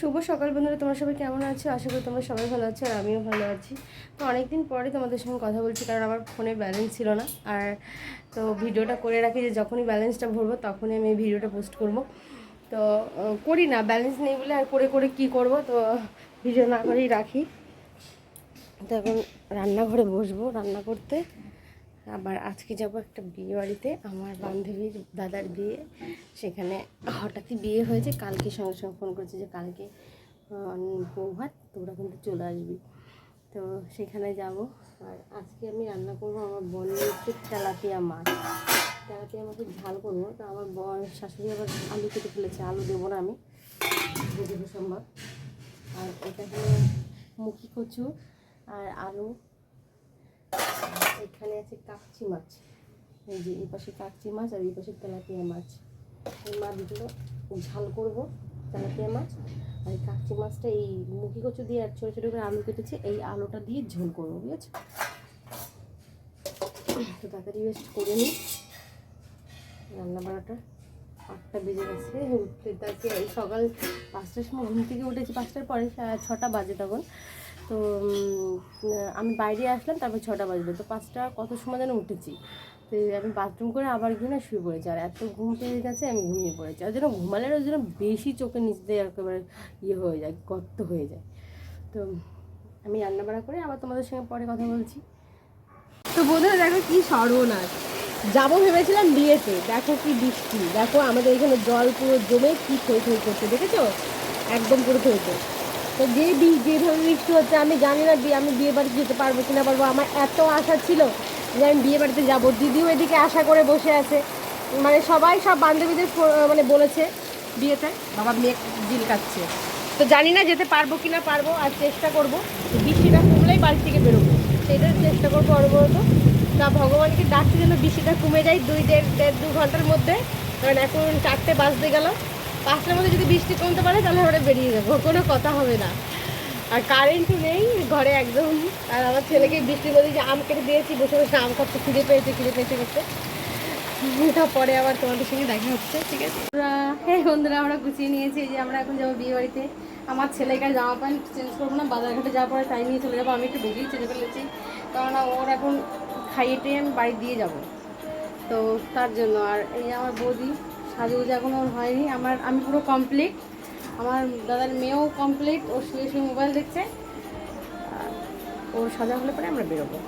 শুভ সকাল বন্ধুরা, তোমরা সবাই কেমন আছো? আশা করি তোমরা সবাই ভালো আছো আর আমিও ভালো আছি। তো অনেকদিন পরে তোমাদের সঙ্গে কথা বলছি, কারণ আমার ফোনে ব্যালেন্স ছিল না। আর তো ভিডিওটা করে রাখি যে যখনই ব্যালেন্সটা ভরবো তখনই আমি ভিডিওটা পোস্ট করব। তো করি না ব্যালেন্স নেই বলে আর করে করে কি করব? তো ভিডিও না করেই রাখি। তো এখন রান্নাঘরে বসবো, রান্না করতে। আবার আজকে যাব একটা বিয়ে বাড়িতে। আমার বান্ধবীর দাদার বিয়ে। সেখানে হঠাৎই বিয়ে হয়েছে। কালকে সঙ্গে সঙ্গে ফোন করেছে যে কালকে বৌভাত তোরা কিন্তু চলে আসবি। তো সেখানে যাব। আর আজকে আমি রান্না করব আমার বোনের হচ্ছে তেলাপিয়া মাছ। তেলাপিয়া মাছের ঝাল করব। তো আমার বোন, শাশুড়ি আবার আলু কেটে ফেলেছে। আলু দেবো না আমি। যেটুকু সম্ভব আর এটা হলো মুখি কচু আর আলু। এখানে আছে কাকচি মাছ। এই যে এই পাশে কাকচি মাছ আর এই পাশে তেলাপিয়া মাছ। এই মাছগুলো ঝাল করব, তেলাপিয়া মাছ। আর এই কাকচি মাছটা এই মুখি কচু দিয়ে আর ছোটো ছোটো করে আলু কেটেছে, এই আলুটা দিয়ে ঝোল করব ঠিক আছে তো তাড়াতাড়ি ওয়েস্ট করে নিই রান্না আটটা বেজে গেছে। উঠতে তাকে সকাল পাঁচটার সময় ঘুম থেকে উঠেছি, পাঁচটার পরে ছটা বাজে তখন। তো আমি বাইরে আসলাম, তারপর ছটা বাজবে। তো পাঁচটা কত সময় যেন উঠেছি। তো আমি বাথরুম করে আবার গিয়ে না শুয়ে পড়েছি। আর এত ঘুম পেয়ে গেছে, আমি ঘুমিয়ে পড়েছি। আর যেন ঘুমালে ওই জন্য বেশি চোখের নিচ দিয়ে একেবারে ইয়ে হয়ে যায়, গর্ত হয়ে যায়। তো, আমি রান্নাবাড়া করে আবার তোমাদের সঙ্গে পরে কথা বলছি। তো বোধহয় দেখো কি সর্বনাশ। যাব ভেবেছিলাম বিয়েতে। দেখো কি বৃষ্টি। দেখো আমাদের এখানে জল পুরো জমে কি থই থই করছে, দেখেছ? একদম পুরো থই থই। তো যে বি- যেভাবে বৃষ্টি হচ্ছে, আমি জানি না আমি বিয়ে বাড়িতে যেতে পারব কি না পারব আমার এত আশা ছিল যে আমি বিয়ে বাড়িতে যাব। দিদিও এদিকে আশা করে বসে আছে। মানে সবাই সব বান্ধবীদের মানে বলেছে বিয়েতে, বাবা মেয়ে দিল কাটছে তো জানি না যেতে পারব কি না পারব, আর চেষ্টা করব। বৃষ্টিটা কমলেই বাড়ি থেকে বেরোবো। সেটার চেষ্টা করব অনবরত। তা ভগবানকে ডাকতে যেন বৃষ্টিটা কমে যায় দুই দেড় দেড় দু ঘণ্টার মধ্যে। কারণ এখন চারটে বাজতে গেল। পাঁচটার মধ্যে যদি বৃষ্টি কমতে পারে, তাহলে আমরা বেরিয়ে যাব। কোনো কথা হবে না। আর কারেন্টও নেই, ঘরে একদম। আর আমার ছেলেকে বৃষ্টির মধ্যে যে আম কেটে দিয়েছি, বসে বসে আম খাচ্ছে, খিদে পেয়েছে খিদে পেয়েছে করতে। তারপরে আবার তোমাদের সঙ্গে দেখা হচ্ছে, ঠিক আছে? হ্যাঁ বন্ধুরা, আমরা গুছিয়ে নিয়েছি। যে আমরা এখন যাব বিয়ে বাড়িতে। আমার ছেলেকে জামা প্যান্ট চেঞ্জ করব না, বাজারঘাটে যাওয়ার পরে তাই নিয়ে চলে যাব। আমি একটু বেরিয়ে চেঞ্জ ফেলেছি। কেননা ওর এখন খাইয়ে টেয়ে আমি বাড়ি দিয়ে যাব। তো তার জন্য আর এই আমার বৌদি এখনও ওর হয়নি। আমার, আমি পুরো কমপ্লিট আমার দাদার মেয়েও কমপ্লিট ও শুয়ে শুয়ে মোবাইল দেখছে। ওর সাজা হলে পরে আমরা বেরোবো।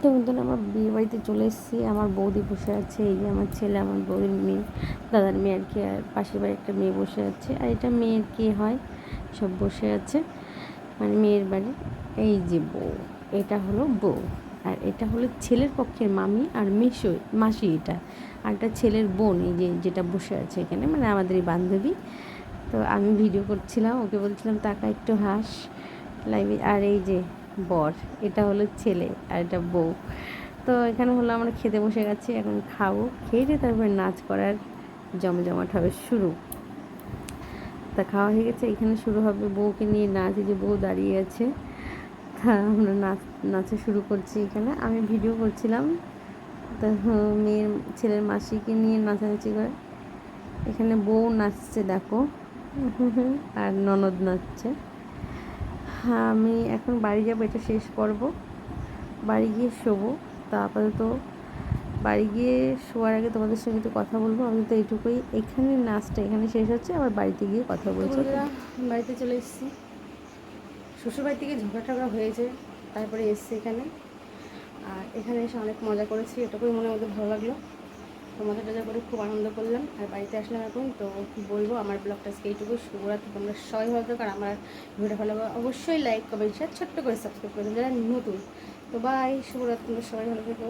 তো বন্ধুরা, আমার বিয়ে বাড়িতে চলে এসেছি। আমার বৌদি বসে আছে, এই যে আমার ছেলে, আমার বৌদির মেয়ে, দাদার মেয়ে আর কি, আর পাশের বাড়ি একটা মেয়ে বসে আছে। আর এটা মেয়ের কে হয়? সব বসে আছে। মানে মেয়ের বাড়ি। এই যে বউ। এটা হলো বউ। আর এটা হলো ছেলের পক্ষের মামি আর মেশো মাসি এটা। আর একটা ছেলের বোন, এই যে যেটা বসে আছে এখানে মানে আমাদের এই বান্ধবী। তো আমি ভিডিও করছিলাম, ওকে বলছিলাম, তাকা একটু হাস লাইভে আর এই যে বর, এটা হলো ছেলে আর এটা বউ। তো এখানে হলো আমরা খেতে বসে গেছি, এখন খাব, খেয়ে তারপরে নাচ করার জমজমাট হবে শুরু। তা খাওয়া হয়ে গেছে, এখানে শুরু হবে বউকে নিয়ে নাচ যে বউ দাঁড়িয়ে আছে। তা আমরা নাচ নাচা শুরু করছি এখানে। আমি ভিডিও করছিলাম। তা হ- মেয়ের ছেলের মাসিকে নিয়ে নাচানাচি করে। এখানে বউ নাচছে দেখো। আর ননদ নাচছে। হ্যাঁ আমি এখন বাড়ি যাব এটা শেষ করব বাড়ি গিয়ে শোবো। তা আপাতত বাড়ি গিয়ে শোয়ার আগে তোমাদের সঙ্গে একটু কথা বলব। আমি তো এইটুকুই। এখানে নাচটা এখানে শেষ হচ্ছে আবার বাড়িতে গিয়ে কথা বলছি। বাড়িতে চলে এসেছি। শ্বশুরবাড়ি থেকে ঝগড়া টগড়া হয়েছে, তারপরে এসছি এখানে। আর এখানে এসে অনেক মজা করেছি এটুকুই মনে মধ্যে ভালো লাগল। তো মজা টজা করে খুব আনন্দ করলাম। আর বাড়িতে আসলাম এখন, তো কি বলব আমার ব্লগটা আজকে এইটুকু। শুভরাত্রি, তোমরা সবাই ভালো থাকো। আর আমার ভিডিওটা ভালো লাগলে অবশ্যই লাইক কমেন্ট শেয়ার ছোট্ট করে সাবস্ক্রাইব করে দেবে যারা নতুন। তো বাই শুভরাত্রি, তোমরা সবাই ভালো থেকো।